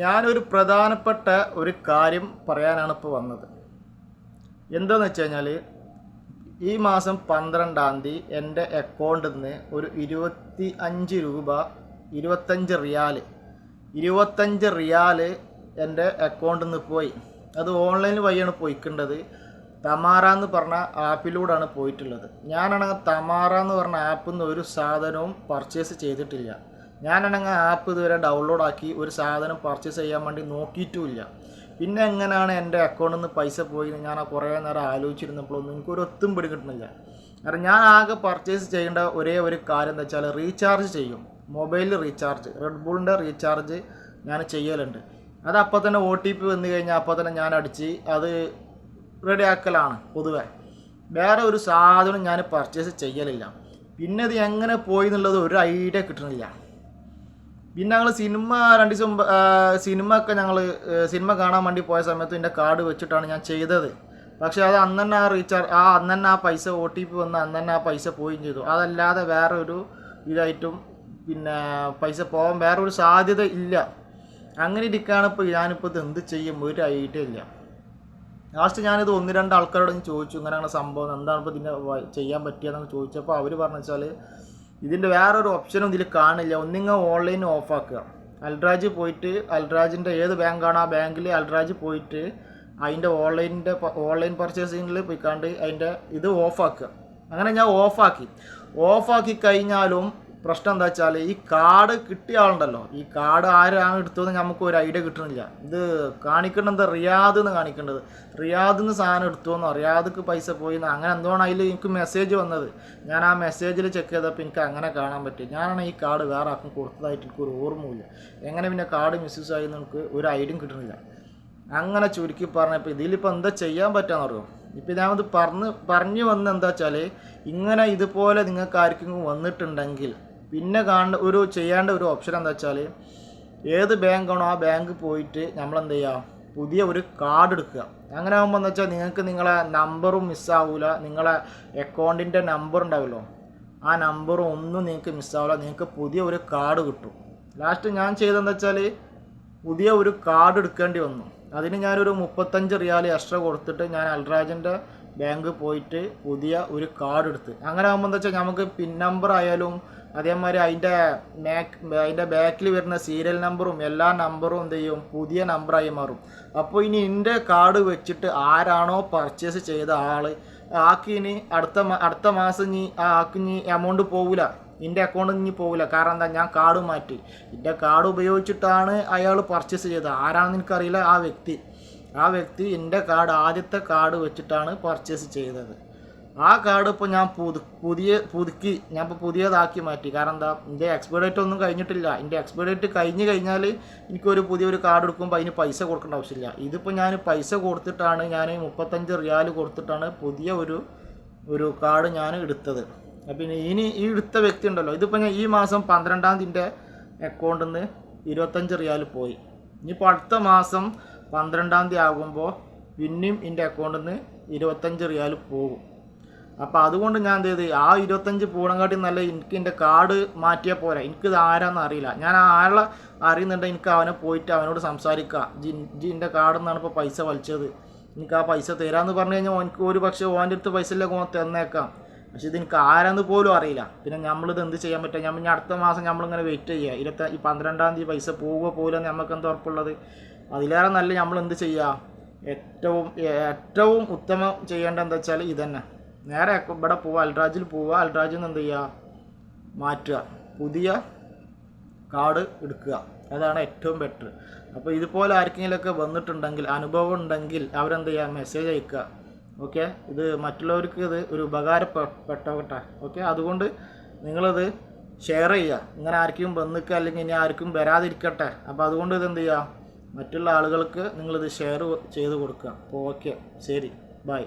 ഞാനൊരു പ്രധാനപ്പെട്ട ഒരു കാര്യം പറയാനാണ് ഇപ്പോൾ വന്നത്. എന്താണെന്ന് വെച്ച് കഴിഞ്ഞാൽ ഈ മാസം പന്ത്രണ്ടാം തീയതി എന്റെ അക്കൗണ്ടിൽ നിന്ന് ഒരു ഇരുപത്തി അഞ്ച് രൂപ ഇരുപത്തഞ്ച് റിയാൽ ഇരുപത്തഞ്ച് റിയാൽ എന്റെ അക്കൗണ്ടിൽ നിന്ന് പോയി. അത് ഓൺലൈൻ വഴിയാണ് പോയിക്കേണ്ടത്. തമാറ എന്ന് പറഞ്ഞ ആപ്പിലൂടെയാണ് പോയിട്ടുള്ളത്. ഞാനാണെങ്കിൽ തമാറ എന്ന് പറഞ്ഞ ആപ്പിൽ നിന്ന് ഒരു സാധനവും പർച്ചേസ് ചെയ്തിട്ടില്ല. ഞാനാണെങ്കിൽ ആപ്പ് ഇതുവരെ ഡൗൺലോഡ് ആക്കി ഒരു സാധനം പർച്ചേസ് ചെയ്യാൻ വേണ്ടി നോക്കിയിട്ടുമില്ല. പിന്നെ എങ്ങനെയാണ് എന്റെ അക്കൗണ്ടിൽ നിന്ന് പൈസ പോയി ഞാൻ ആ കുറേ നേരം ആലോചിച്ചിരുന്നപ്പോഴൊന്നും എനിക്കൊരു ഒത്തും പിടി കിട്ടുന്നില്ല കാരണം ഞാൻ ആകെ പർച്ചേസ് ചെയ്യേണ്ട ഒരേ ഒരു കാര്യം എന്താ വെച്ചാൽ റീചാർജ് ചെയ്യും. മൊബൈൽ റീചാർജ് റെഡ് ബുളിന്റെ റീചാർജ് ഞാൻ ചെയ്യലുണ്ട്. അത് അപ്പോൾ തന്നെ ഒ ടി പി വന്നു കഴിഞ്ഞാൽ അപ്പോൾ തന്നെ ഞാൻ അടിച്ച് അത് റെഡിയാക്കലാണ് പൊതുവെ. വേറെ ഒരു സാധനം ഞാൻ പർച്ചേസ് ചെയ്യലില്ല. പിന്നെ ഇത് എങ്ങനെ പോയി എന്നുള്ളത് ഒരു ഐഡിയ കിട്ടണില്ല. പിന്നെ ഞങ്ങൾ സിനിമ രണ്ട് ദിവസം മുമ്പ് സിനിമ ഒക്കെ ഞങ്ങൾ സിനിമ കാണാൻ വേണ്ടി പോയ സമയത്ത് എന്റെ കാർഡ് വെച്ചിട്ടാണ് ഞാൻ ചെയ്തത്. പക്ഷേ അത് അന്ന് തന്നെ ആ റീചാർജ് ആ അന്ന് തന്നെ ആ പൈസ ഒ ടി പി വന്ന് അന്ന് തന്നെ ആ പൈസ പോവുകയും ചെയ്തു. അതല്ലാതെ വേറെ ഒരു ഇതായിട്ടും പിന്നെ പൈസ പോകാൻ വേറെ ഒരു സാധ്യത ഇല്ല. അങ്ങനെ ഇരിക്കുകയാണ് ഇപ്പോൾ ഞാനിപ്പോൾ ഇത് എന്ത് ചെയ്യും? ഒരു ഐഡിയ ഇല്ല. ലാസ്റ്റ് ഞാനിത് ഒന്ന് രണ്ട് ആൾക്കാരോട് ചോദിച്ചു ഇങ്ങനെയാണ് സംഭവം എന്താണ് ഇപ്പോൾ ഇതിന്റെ ചെയ്യാൻ പറ്റിയതെന്ന് ചോദിച്ചപ്പോൾ അവർ പറഞ്ഞു വെച്ചാൽ ഇതിന്റെ വേറൊരു ഓപ്ഷനും ഇതിൽ കാണില്ല. ഒന്നിങ്ങ ഓൺലൈൻ ഓഫാക്കുക അൽറാജ് പോയിട്ട് അൽറാജിന്റെ ഏത് ബാങ്കാണ് ആ ബാങ്കിൽ അൽറാജ് പോയിട്ട് അതിന്റെ ഓൺലൈനിന്റെ ഓൺലൈൻ പർച്ചേസിങ്ങിൽ പോയിക്കാണ്ട് അതിന്റെ ഇത് ഓഫാക്കുക അങ്ങനെ ഞാൻ ഓഫാക്കി ഓഫാക്കി കഴിഞ്ഞാലും പ്രശ്നം എന്താ വെച്ചാൽ ഈ കാർഡ് കിട്ടിയ ആളുണ്ടല്ലോ. ഈ കാർഡ് ആരാണ് എടുത്തതെന്ന് നമുക്ക് ഒരു ഐഡിയ കിട്ടുന്നില്ല ഇത് കാണിക്കേണ്ടത് റിയാദ് എന്ന് കാണിക്കേണ്ടത്. റിയാദ് നിന്ന് സാധനം എടുത്തുവെന്നോ റിയാദ്ക്ക് പൈസ പോയി എന്ന് അങ്ങനെ എന്തുകൊണ്ട് അതിൽ എനിക്ക് മെസ്സേജ് വന്നത്. ഞാൻ ആ മെസ്സേജിൽ ചെക്ക് ചെയ്തപ്പോൾ എനിക്ക് അങ്ങനെ കാണാൻ പറ്റി. ഞാനാണ് ഈ കാർഡ് വേറെ ആർക്കും കൊടുത്തതായിട്ട് എനിക്ക് ഒരു ഓർമ്മയില്ല. എങ്ങനെ പിന്നെ കാർഡ് മിസ്യൂസ് ആയി എനിക്ക് ഒരു ഐഡിയും കിട്ടുന്നില്ല അങ്ങനെ ചുരുക്കി പറഞ്ഞപ്പോൾ ഇതിലിപ്പോൾ എന്താ ചെയ്യാൻ പറ്റാന്ന് അറിയോ ഇപ്പം ഞാനത് പറഞ്ഞ് പറഞ്ഞു വന്ന എന്താ വെച്ചാൽ ഇങ്ങനെ ഇതുപോലെ നിങ്ങൾക്ക് ആർക്കെങ്കിലും വന്നിട്ടുണ്ടെങ്കിൽ പിന്നെ കാണേണ്ട ഒരു ചെയ്യേണ്ട ഒരു ഓപ്ഷൻ എന്താ വെച്ചാൽ ഏത് ബാങ്കാണോ ആ ബാങ്ക് പോയിട്ട് നമ്മൾ എന്ത് ചെയ്യുക പുതിയ ഒരു കാർഡ് എടുക്കുക. അങ്ങനെ ആകുമ്പോൾ എന്താ വെച്ചാൽ നിങ്ങൾക്ക് നിങ്ങളെ നമ്പറും മിസ്സാവില്ല നിങ്ങളെ അക്കൗണ്ടിന്റെ നമ്പർ ഉണ്ടാവില്ലോ. ആ നമ്പറും ഒന്നും നിങ്ങൾക്ക് മിസ്സാവില്ല നിങ്ങൾക്ക് പുതിയ ഒരു കാർഡ് കിട്ടും. ലാസ്റ്റ് ഞാൻ ചെയ്തതെന്ന് വെച്ചാൽ പുതിയ ഒരു കാർഡ് എടുക്കേണ്ടി വന്നു. അതിന് ഞാനൊരു മുപ്പത്തഞ്ച് റിയാൽ എക്സ്ട്രാ കൊടുത്തിട്ട് ഞാൻ അൽറാജിന്റെ ബാങ്ക് പോയിട്ട് പുതിയ ഒരു കാർഡ് എടുത്ത്. അങ്ങനെ ആകുമ്പോൾ എന്താ വെച്ചാൽ നമുക്ക് പിൻ നമ്പർ ആയാലും അതേമാതിരി അതിന്റെ മാക് അതിന്റെ ബാക്കിൽ വരുന്ന സീരിയൽ നമ്പറും എല്ലാ നമ്പറും എന്ത് ചെയ്യും? പുതിയ നമ്പറായി മാറും. അപ്പോൾ ഇനി എന്റെ കാർഡ് വെച്ചിട്ട് ആരാണോ പർച്ചേസ് ചെയ്ത ആൾ ആക്കിനി അടുത്ത അടുത്ത മാസം ഇനി ആ ആക്കിനി എമൗണ്ട് പോകില്ല എന്റെ അക്കൗണ്ടിൽ ഇനി പോകില്ല കാരണം എന്താ? ഞാൻ കാർഡ് മാറ്റി. എന്റെ കാർഡ് ഉപയോഗിച്ചിട്ടാണ് അയാൾ പർച്ചേസ് ചെയ്തത്. ആരാണെന്ന് എനിക്കറിയില്ല ആ വ്യക്തി. ആ വ്യക്തി എന്റെ കാർഡ് ആദ്യത്തെ കാർഡ് വെച്ചിട്ടാണ് പർച്ചേസ് ചെയ്തത്. ആ കാർഡ് ഇപ്പോൾ ഞാൻ പുതു പുതിയ പുതുക്കി ഞാൻ ഇപ്പോൾ പുതിയതാക്കി മാറ്റി. കാരണം എന്താ? എന്റെ എക്സ്പയർ ഡേറ്റ് ഒന്നും കഴിഞ്ഞിട്ടില്ല. എന്റെ എക്സ്പയർ ഡേറ്റ് കഴിഞ്ഞ് കഴിഞ്ഞാൽ എനിക്കൊരു പുതിയൊരു കാർഡ് എടുക്കുമ്പോൾ അതിന് പൈസ കൊടുക്കേണ്ട ആവശ്യമില്ല. ഇതിപ്പോൾ ഞാൻ പൈസ കൊടുത്തിട്ടാണ് ഞാൻ മുപ്പത്തഞ്ച് റിയാൽ കൊടുത്തിട്ടാണ് പുതിയ ഒരു ഒരു കാർഡ് ഞാൻ എടുത്തത്. പിന്നെ ഇനി ഈ എടുത്ത വ്യക്തി ഉണ്ടല്ലോ. ഇതിപ്പോൾ ഞാൻ ഈ മാസം പന്ത്രണ്ടാം തീയതിന്റെ അക്കൗണ്ടിൽ നിന്ന് ഇരുപത്തഞ്ച് റിയാൽ പോയി. ഇനിയിപ്പോൾ അടുത്ത മാസം പന്ത്രണ്ടാം തീയതി ആകുമ്പോൾ പിന്നെയും എന്റെ അക്കൗണ്ടിൽ നിന്ന് ഇരുപത്തഞ്ച് റിയാൽ പോകും. അപ്പോൾ അതുകൊണ്ട് ഞാൻ എന്ത് ചെയ്ത്? ആ ഇരുപത്തഞ്ച് പൂണങ്കാട്ടി നല്ല എനിക്ക് എന്റെ കാർഡ് മാറ്റിയാൽ പോരാ. എനിക്കിത് ആരാന്ന് അറിയില്ല. ഞാൻ ആളെ അറിയുന്നുണ്ട്. എനിക്ക് അവനെ പോയിട്ട് അവനോട് സംസാരിക്കാം. ജി ജി എന്റെ കാർഡിൽ നിന്നാണ് ഇപ്പോൾ പൈസ വലിച്ചത്. എനിക്ക് ആ പൈസ തരാമെന്ന് പറഞ്ഞു കഴിഞ്ഞാൽ എനിക്ക് ഒരു പക്ഷേ ഓന്റെ അടുത്ത് പൈസ ഇല്ല തന്നേക്കാം. പക്ഷേ ഇത് എനിക്ക് ആരാന്ന് പോലും അറിയില്ല. പിന്നെ നമ്മളിത് എന്ത് ചെയ്യാൻ പറ്റുക നമ്മൾ ഇനി അടുത്ത മാസം നമ്മളിങ്ങനെ വെയിറ്റ് ചെയ്യുക ഇരുപത്തി ഈ പന്ത്രണ്ടാം തീയതി പൈസ പോവുക പോലും നമുക്ക് എന്താ ഉറപ്പുള്ളത്? അതിലേറെ നല്ല നമ്മൾ എന്ത് ചെയ്യുക ഏറ്റവും ഏറ്റവും ഉത്തമം ചെയ്യേണ്ട എന്താ വെച്ചാൽ ഇതന്നെ. നേരെ ഇവിടെ പോവുക അൽറാജിൽ പോവുക അൽറാജിൽ നിന്ന് എന്ത് ചെയ്യുക മാറ്റുക. പുതിയ കാർഡ് എടുക്കുക. അതാണ് ഏറ്റവും ബെറ്റർ അപ്പോൾ ഇതുപോലെ ആർക്കെങ്കിലുമൊക്കെ വന്നിട്ടുണ്ടെങ്കിൽ അനുഭവം ഉണ്ടെങ്കിൽ അവരെന്ത് ചെയ്യുക മെസ്സേജ് അയക്കുക. ഓക്കെ ഇത് മറ്റുള്ളവർക്ക് ഇത് ഒരു ഉപകാരപ്പെട്ടോട്ടെ ഓക്കെ അതുകൊണ്ട് നിങ്ങളത് ഷെയർ ചെയ്യുക. ഇങ്ങനെ ആർക്കും വന്നിക്കുക അല്ലെങ്കിൽ ഇനി ആർക്കും വരാതിരിക്കട്ടെ. അപ്പോൾ അതുകൊണ്ട് ഇത് എന്ത് ചെയ്യുക മറ്റുള്ള ആളുകൾക്ക് നിങ്ങളിത് ഷെയർ ചെയ്ത് കൊടുക്കുക. അപ്പോൾ ഓക്കെ ശരി. ബൈ